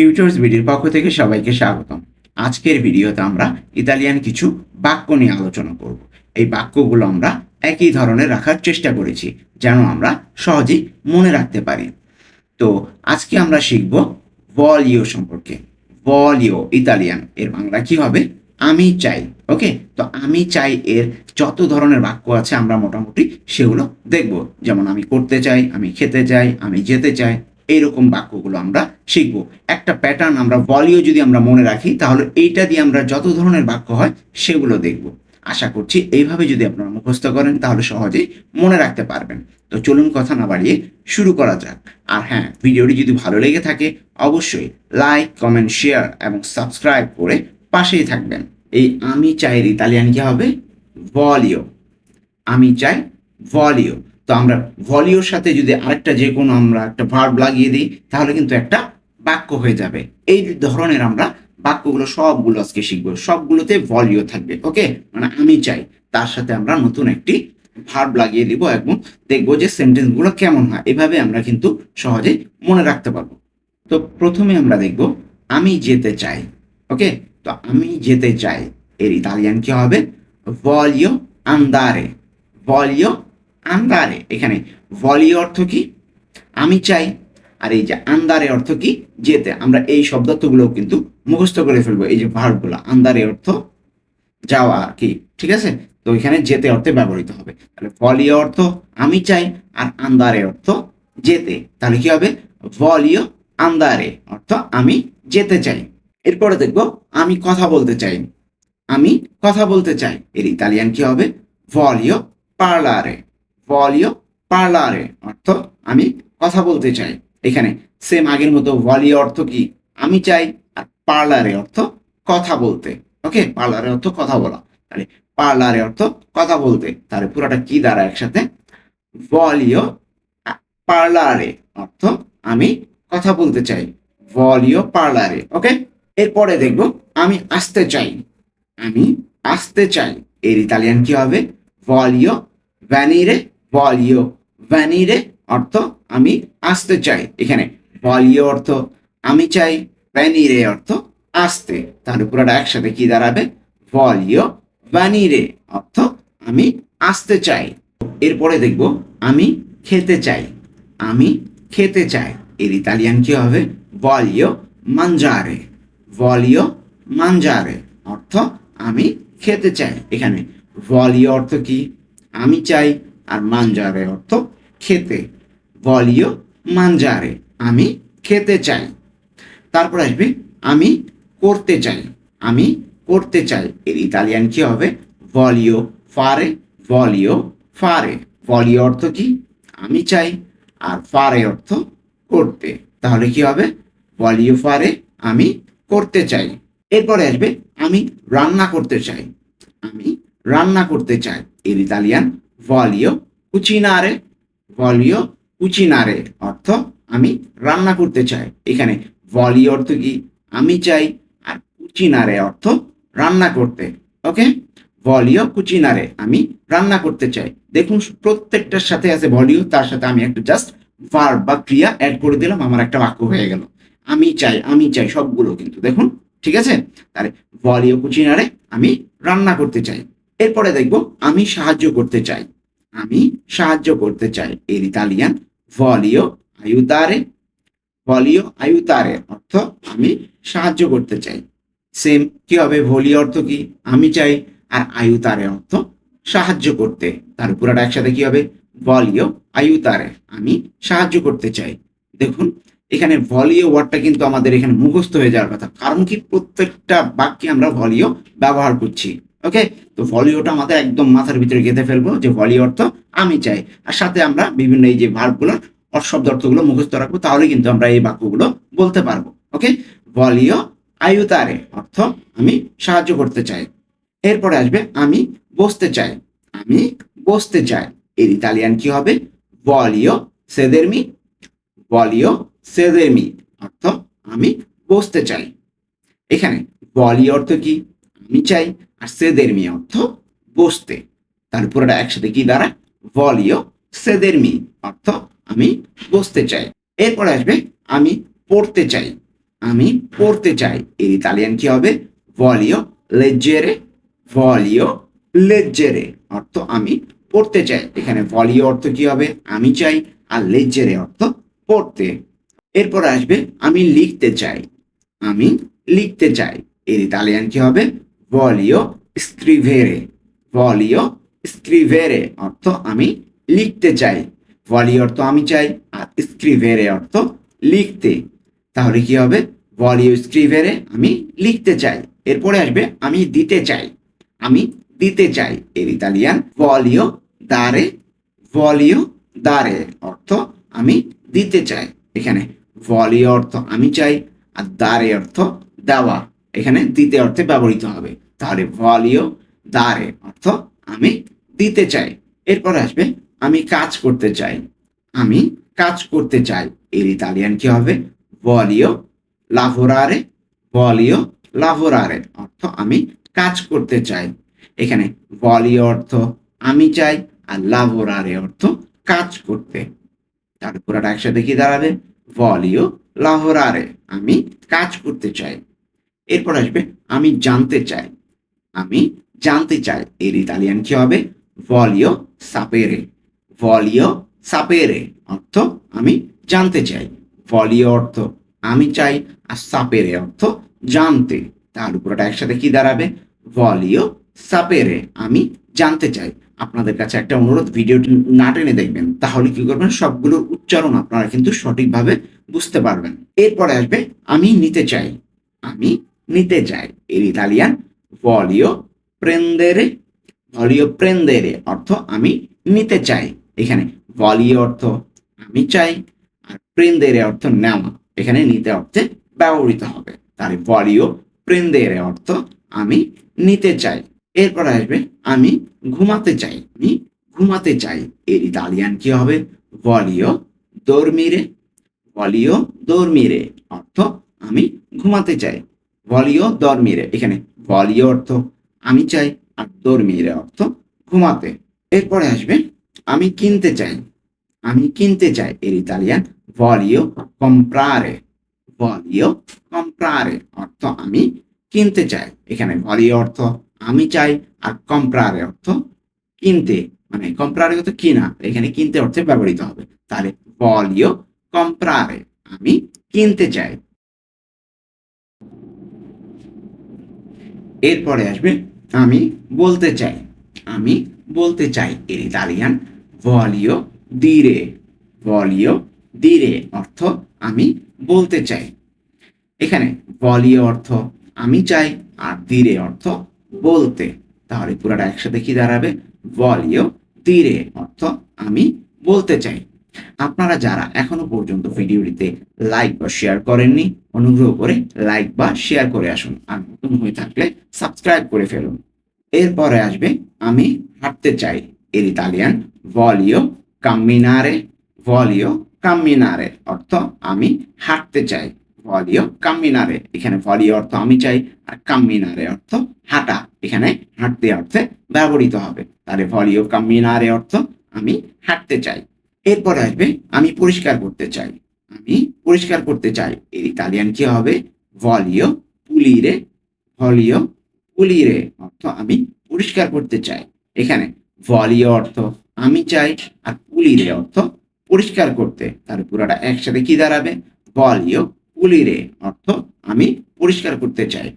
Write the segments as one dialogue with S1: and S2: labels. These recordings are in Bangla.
S1: টিউটর্স ভিডিওর পক্ষ থেকে সবাইকে স্বাগতম। আজকের ভিডিওতে আমরা ইতালিয়ান কিছু বাক্য নিয়ে আলোচনা করব। এই বাক্যগুলো আমরা একই ধরনের রাখার চেষ্টা করেছি, যেন আমরা সহজেই মনে রাখতে পারি। তো আজকে আমরা শিখব ভলিও সম্পর্কে। ভলিও ইতালিয়ান, এর বাংলা কি হবে? আমি চাই, ওকে? তো আমি চাই এর যত ধরনের বাক্য আছে আমরা মোটামুটি সেগুলো দেখব। যেমন আমি করতে চাই, আমি খেতে চাই, আমি যেতে চাই এইরকম বাক্যগুলো আমরা শিখব। একটা প্যাটার্ন আমরা ভলিও যদি আমরা মনে রাখি, তাহলে এইটা দিয়ে আমরা যত ধরনের বাক্য হয়, সেগুলো দেখব। আশা করছি এইভাবে যদি আপনারা মুখস্থ করেন, তাহলে সহজেই মনে রাখতে পারবেন। তো চলুন কথা না বাড়িয়ে শুরু করা যাক। আর হ্যাঁ ভিডিওটি যদি ভালো লেগে থাকে, অবশ্যই লাইক কমেন্ট শেয়ার এবং সাবস্ক্রাইব করে পাশেই থাকবেন। এই আমি চাইয়ের ইতালিয়ান কি হবে ভলিও আমি চাই ভলিও তো আমরা ভলিওর সাথে যদি আরেকটা যে কোনো আমরা একটা ভার্ব লাগিয়ে দিই, তাহলে কিন্তু একটা বাক্য হয়ে যাবে। এই ধরনের আমরা বাক্যগুলো সবগুলো আজকে শিখব। সবগুলোতে ভলিও থাকবে, ওকে? মানে আমি চাই। তার সাথে আমরা নতুন একটি ভার্ব লাগিয়ে দিব এবং দেখব যে সেন্টেন্সগুলো কেমন হয়। এভাবে আমরা কিন্তু সহজেই মনে রাখতে পারব। তো প্রথমে আমরা দেখব, আমি যেতে চাই, ওকে? তো আমি যেতে চাই, এর ইতালিয়ান কি হবে? ভলিও আন্দারে। ভলিও আন্দারে, এখানে ভলিও অর্থ কি? আমি চাই, আর এই যে আন্দারে অর্থ কি? যেতে। আমরা এই শব্দার্থগুলো কিন্তু মুখস্থ করে ফেলব। এই যে ভার্বগুলো, আন্দারে অর্থ যাওয়া আর কি, ঠিক আছে? তো এখানে যেতে অর্থে ব্যবহৃত হবে। তাহলে ভলিও অর্থ আমি চাই, আর আন্দারে অর্থ যেতে। তাহলে কি হবে? ভলিও আন্দারে অর্থ আমি যেতে চাই। এরপরে দেখব, আমি কথা বলতে চাই। আমি কথা বলতে চাই। এর ইতালিয়ান কি হবে? ভলিও পার্লারে। ভলিও পার্লারে অর্থ আমি কথা বলতে চাই। এখানে সেম আগের মতো ভলিও অর্থ কি? আমি চাই আর পার্লারে অর্থ কথা বলতে। ওকে পার্লারে অর্থ কথা বলা। তাহলে পার্লারে অর্থ কথা বলতে। তাহলে পুরোটা কি দ্বারা একসাথে? ভলিও পার্লারে অর্থ আমি কথা বলতে চাই। ভলিও পার্লারে ওকে এরপরে দেখব, আমি আসতে চাই। আমি আসতে চাই। এর ইতালিয়ান কি হবে? ভলিও ভ্যানিরে ভলিও ভ্যানিরে অর্থ আমি আসতে চাই। এখানে ভলিও অর্থ আমি চাই, ভ্যানিরে অর্থ আসতে। তাহলে পুরোটা একসাথে কি দাঁড়াবে? ভলিও ভ্যানিরে অর্থ আমি আসতে চাই। এরপরে দেখব, আমি খেতে চাই, আমি খেতে চাই। এর ইতালিয়ান কি হবে? ভলিও মানজারে। ভলিও মানজারে অর্থ আমি খেতে চাই। এখানে ভলিও অর্থ কি? আমি চাই আর মানজারে অর্থ খেতে। ভলিও মানজারে, আমি খেতে চাই। তারপর আসবে, আমি করতে চাই, আমি করতে চাই। এর ইতালিয়ান কি হবে? ভলিও ফারে ভলিও ফারে। ভলিও অর্থ কি? আমি চাই, আর ফারে অর্থ করতে। তাহলে কি হবে? ভলিও ফারে, আমি করতে চাই। এরপরে আসবে, আমি রান্না করতে চাই। আমি রান্না করতে চাই। এর ইতালিয়ান ভলিও কুচিনারে ভলিও কুচিনারে অর্থ আমি রান্না করতে চাই। এখানে ভলি অর্থ কি? আমি চাই আর কুচিনারে অর্থ রান্না করতে। ওকে ভলিও কুচিনারে আমি রান্না করতে চাই। দেখুন, প্রত্যেকটার সাথে আছে ভলিও তার সাথে আমি একটা জাস্ট ভার্ব বা ক্রিয়া অ্যাড করে দিলাম, আমার একটা বাক্য হয়ে গেল। আমি চাই আমি চাই, সবগুলো কিন্তু। দেখুন, ঠিক আছে? তাহলে ভলিও কুচিনারে আমি রান্না করতে চাই। এরপরে দেখব, আমি সাহায্য করতে চাই। আমি সাহায্য করতে চাই এর ইতালিয়ান ভলিও আয়ুতারে ভলিও আয়ুতারে অর্থ আমি সাহায্য করতে চাই। সেম কি হবে? ভলি অর্থ কি? আমি চাই, আর আয়ুতারে অর্থ সাহায্য করতে। তার পুরাটা একসাথে কি হবে? ভলিও আয়ুতারে আমি সাহায্য করতে চাই। দেখুন, এখানে ভলিও ওয়ার্ডটা কিন্তু আমাদের এখানে মুখস্থ হয়ে যাওয়ার কথা। কারণ কি? প্রত্যেকটা বাক্যে আমরা ভলিও ব্যবহার করছি। ওকে তো ভলিওটা আমাদের একদম মাথার ভিতরে গেঁথে ফেলব যে ভলিও অর্থ আমি চাই। আর সাথে আমরা বিভিন্ন এই যে ভার্বগুলো অশব্দ অর্থগুলো মুখস্থ রাখব, তাহলে কিন্তু আমরা এই বাক্যগুলো বলতে পারব। ওকে ভলিও আয়ুতারে অর্থ আমি সাহায্য করতে চাই। এরপরে আসবে আমি বসতে চাই। আমি বসতে চাই। এর ইতালিয়ান কি হবে? ভলিও সেদেরমি ভলিও সেদেরমি অর্থ আমি বসতে চাই। এখানে ভলি অর্থ কি? আমি চাই। আর সেদেরমি অর্থ বসতে। তার পুরোটা একসাথে কি দাঁড়ায়? ভলিও সেদেরমি অর্থ আমি বসতে চাই। এরপর আসবে আমি পড়তে চাই। আমি পড়তে চাই। এর ইতালিয়ান কি হবে? ভলিও লেজেরে ভলিও লেজেরে অর্থ আমি পড়তে চাই। এখানে ভলিও অর্থ কি হবে? আমি চাই আর লেজেরে অর্থ পড়তে। এরপর আসবে আমি লিখতে চাই। আমি লিখতে চাই। এর ইতালিয়ান কি হবে? ভলিও স্ক্রিভেরে ভলিও স্ক্রিভেরে অর্থ আমি লিখতে চাই। ভলি অর্থ আমি চাই, আর স্ক্রিভেরে অর্থ লিখতে। তাহলে কি হবে? ভলিও স্ক্রিভেরে আমি লিখতে চাই। এরপরে আসবে, আমি দিতে চাই। আমি দিতে চাই। এর ইতালিয়ান ভলিও দারে ভলিও দারে অর্থ আমি দিতে চাই। এখানে ভলিও অর্থ আমি চাই, আর দারে অর্থ দেওয়া। এখানে দিতে অর্থে ব্যবহৃত হবে। তাহলে ভলিও, দারে, অর্থ আমি দিতে চাই। এরপর আসবে, আমি কাজ করতে চাই। আমি কাজ করতে চাই। এর ইতালিয়ান কি হবে? ভলিও লাভোরারে ভলিও লাভোরারে অর্থ আমি কাজ করতে চাই। এখানে ভলিও অর্থ আমি চাই আর লাভোরারে অর্থ কাজ করতে। তার পুরাটা একসাথে কি দাঁড়াবে? ভলিও লাভোরারে আমি কাজ করতে চাই। এরপর আসবে, আমি জানতে চাই। আমি জানতে চাই, এর ইতালিয়ান কি হবে? ভলিও সাপেরে ভলিও সাপেরে অর্থ আমি জানতে চাই। ভলিও অর্থ আমি চাই, আর সাপেরে অর্থ জানতে। তার উপরটা একসাথে কি দাঁড়াবে? ভলিও সাপেরে আমি জানতে চাই। আপনাদের কাছে একটা অনুরোধ, ভিডিওটি না টেনে দেখবেন, তাহলে কি করবেন? সবগুলোর উচ্চারণ আপনারা কিন্তু সঠিকভাবে বুঝতে পারবেন। এরপরে আসবে, আমি নিতে চাই। আমি নিতে চাই এর ইতালিয়ান ভলিও প্রেন্দেরে ভলিও প্রেন্দেরে অর্থ আমি নিতে চাই। এখানে ভলিও অর্থ আমি চাই আর প্রেন্দেরে অর্থ নেওয়া। এখানে নিতে অর্থে ব্যবহৃত হবে। তাহলে ভলিও প্রেন্দেরে অর্থ আমি নিতে চাই। এরপর আসবে আমি ঘুমাতে চাই। আমি ঘুমাতে চাই। এর ইতালিয়ান কি হবে? ভলিও দর্মিরে ভলিও দর্মিরে অর্থ আমি ঘুমাতে চাই। ভলিও দর্মিরে। এখানে ভলিও অর্থ আমি চাই আর দর্মিরে অর্থ ঘুমাতে। এরপরে আসবে, আমি কিনতে চাই। আমি কিনতে চাই এর ইতালিয়ান ভলিও কম্প্রারে ভলিও কম্প্রারে অর্থ আমি কিনতে চাই। এখানে ভলিও অর্থ আমি চাই আর কম্প্রারে অর্থ কিনতে। মানে কম্প্রারে অর্থ কিনা, এখানে কিনতে অর্থে ব্যবহৃত হবে। তাহলে ভলিও কম্প্রারে আমি কিনতে চাই। এরপরে আসবে, আমি বলতে চাই, আমি বলতে চাই এর ইতালিয়ান ভলিও দিরে ভলিও দিরে অর্থ আমি বলতে চাই। এখানে ভলিও অর্থ আমি চাই আর দিরে অর্থ বলতে। তাহলে পুরাটা একসাথে কি দাঁড়াবে? ভলিও দিরে অর্থ আমি বলতে চাই। আপনারা যারা এখনও পর্যন্ত ভিডিওটিতে লাইক বা শেয়ার করেননি, অনুগ্রহ করে লাইক বা শেয়ার করে আসুন। আর নতুন হয়ে থাকলে সাবস্ক্রাইব করে ফেলুন। এরপরে আসবে, আমি হাঁটতে চাই। এর ইতালিয়ান ভলিও কামিনারে ভলিও কামিনারে অর্থ আমি হাঁটতে চাই। ভলিও কামিনারে এখানে ভলিও অর্থ আমি চাই, আর কামিনারে অর্থ হাঁটা। এখানে হাঁটতে অর্থে ব্যবহৃত হবে। তাহলে ভলিও কামিনারে অর্থ আমি হাঁটতে চাই। এরপরে আসবে, আমি পরিষ্কার করতে চাই। আমি পরিষ্কার করতে চাই। এর ইতালিয়ান কি হবে? ভলিও পুলিরে ভলিও পুলিরে অর্থ আমি পরিষ্কার করতে চাই। এখানে ভলিও অর্থ আমি চাই আর পুলিরে অর্থ পরিষ্কার করতে। তার পুরোটা একসাথে কি দাঁড়াবে? ভলিও পুলিরে অর্থ আমি পরিষ্কার করতে চাই।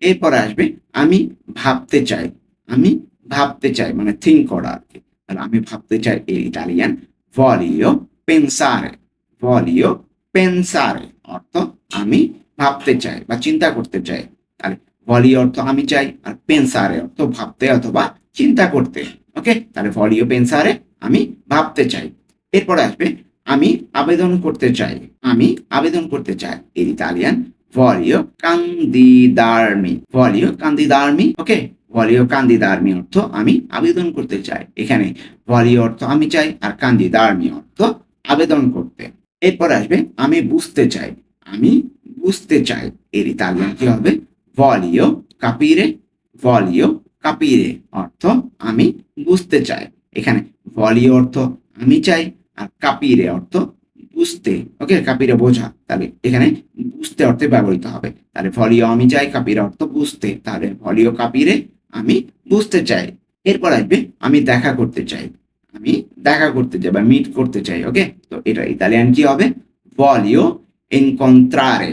S1: এরপরে আসবে, আমি ভাবতে চাই। আমি ভাবতে চাই মানে থিঙ্ক করা আর কি। তাহলে আমি ভাবতে চাই এর ইতালিয়ান ভলিও পেনসারে ভলিও পেনসারে অর্থ আমি ভাবতে চাই বা চিন্তা করতে চাই। তাহলে ভলিও অর্থ আমি চাই আর পেনসারে অর্থ ভাবতে অথবা চিন্তা করতে। ওকে তাহলে ভলিও পেনসারে আমি ভাবতে চাই। এরপরে আসবে আমি আবেদন করতে চাই। আমি আবেদন করতে চাই। এর ইতালিয়ান ভলিও কান্দিদার্মি ভলিও কান্দিদার্মি ওকে ভলিও কান্দিদার্মি অর্থ আমি আবেদন করতে চাই। এখানে ভলিও অর্থ আমি চাই আর কান্দি কান্দিদার্মি অর্থ আবেদন করতে। এরপর আসবে আমি বুঝতে চাই। আমি বুঝতে চাই। এর ইতালিয়ান কি হবে? ভলিও কাপিরে ভলিও কাপিরে অর্থ আমি বুঝতে চাই। এখানে ভলিও অর্থ আমি চাই আর কাপিরে অর্থ বুঝতে। ওকে, কাপিরে বোঝা। তাহলে এখানে বুঝতে অর্থে ব্যবহৃত হবে। তাহলে ভলিও আমি চাই, কাপির অর্থ বুঝতে। তাহলে ভলিও কাপিরে আমি বুঝতে চাই। এরপর আসবে, আমি দেখা করতে চাই। আমি দেখা করতে চাই বা মিট করতে চাই ওকে তো এটা ইতালিয়ান কি হবে? ভলিও ইনকন্ত্রারে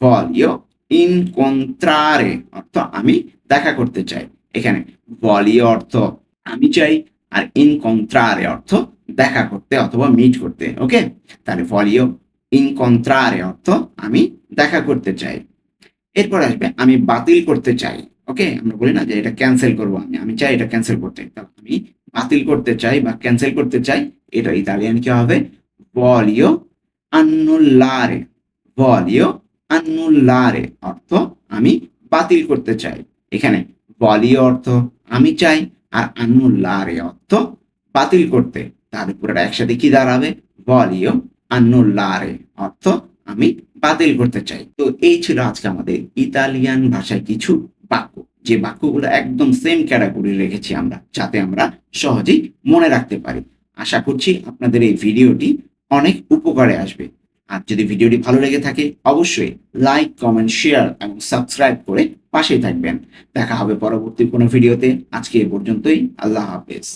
S1: ভলিও ইনকন্ত্রারে অর্থ আমি দেখা করতে চাই। এখানে ভলিও অর্থ আমি চাই, আর ইনকন্ত্রারে অর্থ দেখা করতে অথবা মিট করতে ওকে তাহলে ভলিও ইনকন্ত্রারে অর্থ আমি দেখা করতে চাই। এরপর আসবে, আমি বাতিল করতে চাই। ওকে আমরা বলি না যে এটা ক্যান্সেল করব আমি। আমি চাই এটা ক্যান্সেল করতে। আমি বাতিল করতে চাই বা ক্যান্সেল করতে চাই, এটা ইতালিয়ান কি হবে? ভলিও annullare ভলিও annullare অর্থ আমি বাতিল করতে চাই। এখানে ভলিও অর্থ আমি চাই আর annullare অর্থ বাতিল করতে। তার পুরোটা একসাথে কি দাঁড়াবে? ভলিও annullare অর্থ আমি বাতিল করতে চাই। তো এই ছিল আজকে আমাদের ইতালিয়ান ভাষায় কিছু বাক্য। যে বাক্যগুলো একদম সেম ক্যাটাগরি রেখেছি আমরা, যাতে আমরা সহজেই মনে রাখতে পারি। আশা করছি আপনাদের এই ভিডিওটি অনেক উপকারে আসবে। আর যদি ভিডিওটি ভালো লেগে থাকে, অবশ্যই লাইক কমেন্ট শেয়ার এবং সাবস্ক্রাইব করে পাশে থাকবেন। দেখা হবে পরবর্তী কোনো ভিডিওতে। আজকে এ পর্যন্তই। আল্লাহ হাফেজ।